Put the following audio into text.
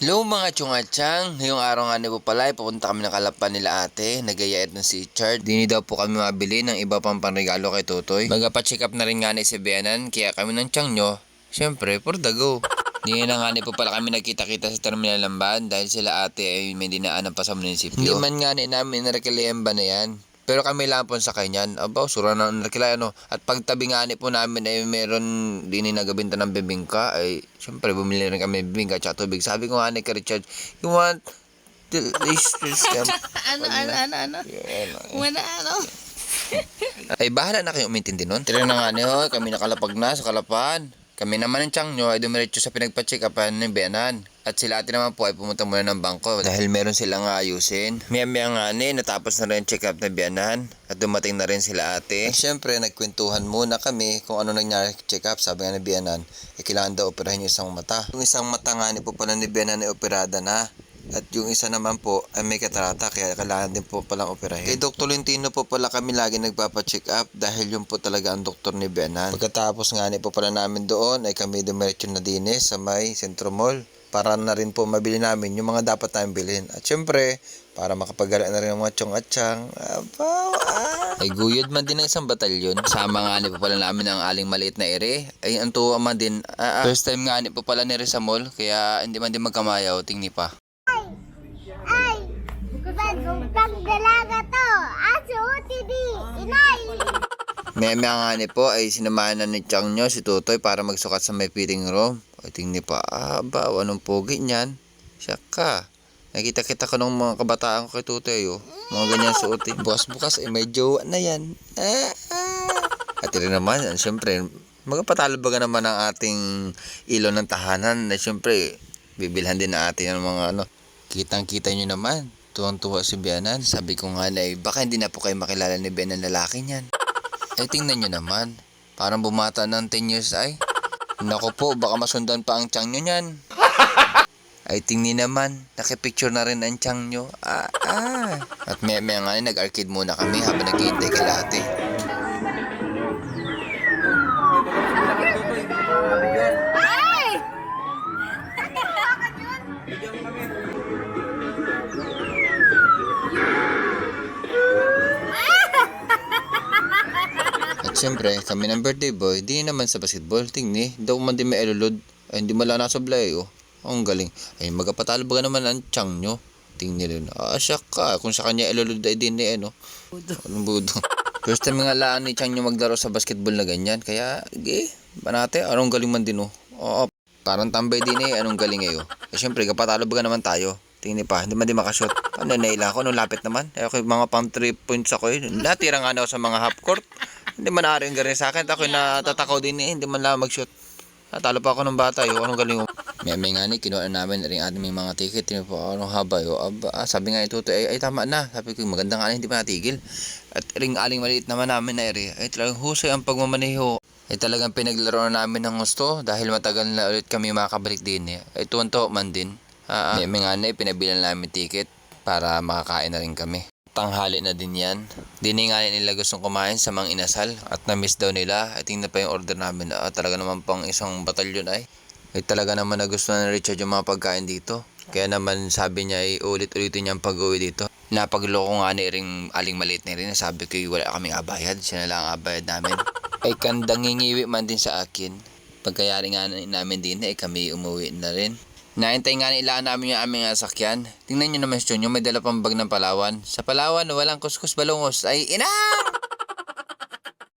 Hello mga chungatsang, ngayong araw nga po pala, ay pupunta kami ng kalapan nila ate, nagayayat ng si Chard. Dini daw po kami mabili ng iba pang panregalo kay Tutoy. Magapacheck up na rin nga ni si Beanan, kaya kami ng tiyang nyo, syempre, for the go. Di na nga ni po pala kami nagkita-kita sa terminal ng van dahil sila ate ay may dinaanan pa sa munisipyo. Hindi man nga ni namin narekalayan ba na yan. Pero kami lang po sa kanyan. Aba, sura na nakilala no. At pagtabi nga ni po namin ay meron din ni nagabinta ng bibingka. Ay, syempre bumili rin kami ng bibingka at tubig. Sabi ko nga ni Richard, you want delicious Ano, ano, ano, ano? Wala, ano? Ay, bahala na kayo umintindi nun. Tira na nga ni Hoy, kami nakalapag na sa kalapan. Kami naman ng tiyang nyo ay dumiretso sa pinagpa-check upan ng Benan. At sila ate naman po ay pumunta muna ng bangko dahil meron silang ayusin. Maya-maya nga ni, natapos na rin check up ng Benan at dumating na rin sila ate. At syempre, nagkwentuhan muna kami kung ano nangyari check up. Sabi nga ni Benan, eh, kailangan daw operahin yung isang mata. Yung isang mata nga ni po pala ni Benan ay operada na. At yung isa naman po ay may katarata kaya kailangan din po palang operahin. Kay Dr. Lentino po pala kami lagi nagpapacheck up dahil yun po talaga ang doktor ni Benan. Pagkatapos nga ni po pala namin doon ay kami dumiretso na din eh, sa may Centro Mall para na rin po mabili namin yung mga dapat namin bilhin. At syempre, para makapagala na rin ang mga chong at chang. Abaw, ah. Ay guyod man din ng isang batalyon. Sama nga ni po pala namin ang aling maliit na ere. Ay ang tuwa man din. Ah, ah. First time nga ni po pala ni sa mall. Kaya hindi man din magkamayaw. Tingni pa. Maya nga ni po ay sinamahan na ni Chang nyo si Tutoy para magsukat sa may fitting room. Ay tingni pa, ah ba, anong pogi niyan? Siya ka. Nakita kita ko nung mga kabataan ko kay Tutoy oh. Mga ganyan suotin. Bukas bukas ay may jowa na yan. Ah. At rin naman, ah, siyempre, magpatalo ba naman ang ating ilo ng tahanan na siyempre, bibilhan din natin ng mga ano. Kitang kita nyo naman. Tuwang-tuwa si Bianan. Sabi ko nga na eh, baka hindi na po kayo makilala ni Ben ang lalaki niyan. Ay tingnan nyo naman. Parang bumata ng 10 years ay. Naku po, baka masundan pa ang tiyang nyo niyan. Ay tingni naman, nakipicture na rin ang tiyang nyo. Ah, ah. At may may nga nag-arcade muna kami habang naghihintay kay Late. Ay! At syempre, kami ng birthday boy, di naman sa basketball. Tingni, daw man din may elulod. Ay hindi mala nasa blay oh. Ang galing. Ay magkapatalo ba naman ang tiyang nyo? Tingni rin. Ah, siya ka. Kung sa kanya elulod ay din eh, no? Anong budo? First time nga laan ni Chang nyo maglaro sa basketball na ganyan. Kaya, ge, banate, anong galing man din oh. Oo, parang tambay din eh, anong galing eh oh. Eh syempre, kapatalo ba naman tayo? Tingni pa, hindi man din makashot. Ano, naila ako, nung lapit naman. Eh ako, mga pang 3 points ako eh. Natira nga na ako sa mga half court. Hindi man naaring galing sa akin. Ako natatakaw din eh, hindi man lang mag-shoot. Natalo pa ako ng bata, yo. Anong galing mo? May may nga ni, kinuha namin rin ating may mga ticket. Tingnan po, anong haba, yo. Aba, ah, sabi nga ito, ay, ay, tama na. Sabi ko, maganda nga na, hindi pa natigil. At ring aling maliit naman namin na ere. Ay talagang husay ang pagmamaneho. Ay talagang pinaglaro na namin ng gusto dahil matagal na ulit kami makakabalik din eh. Ay tuwan-to man din. Ah, ah. May, may nga na, pinabilan namin ticket para makakain na rin kami. Tanghali na din yan. Nga nila gustong kumain sa mga inasal at na-miss daw nila. Ay tingnan pa yung order namin. Ah, talaga naman pang isang batalyon ay. Ay talaga naman na gusto na ni Richard yung mga pagkain dito. Kaya naman sabi niya ay ulit-ulitin niya ang pag-uwi dito. Napagloko nga ni ring aling maliit na rin. Sabi ko wala kaming abayad. Siya na lang ang abayad namin. ay kandang ngingiwi man din sa akin. Pagkayari nga namin din ay kami umuwi na rin. Naintay nga nila namin yung aming sasakyan. Tingnan nyo naman si Chonyo, may dala pang bag ng Palawan. Sa Palawan, walang kuskus balungos. Ay, ina!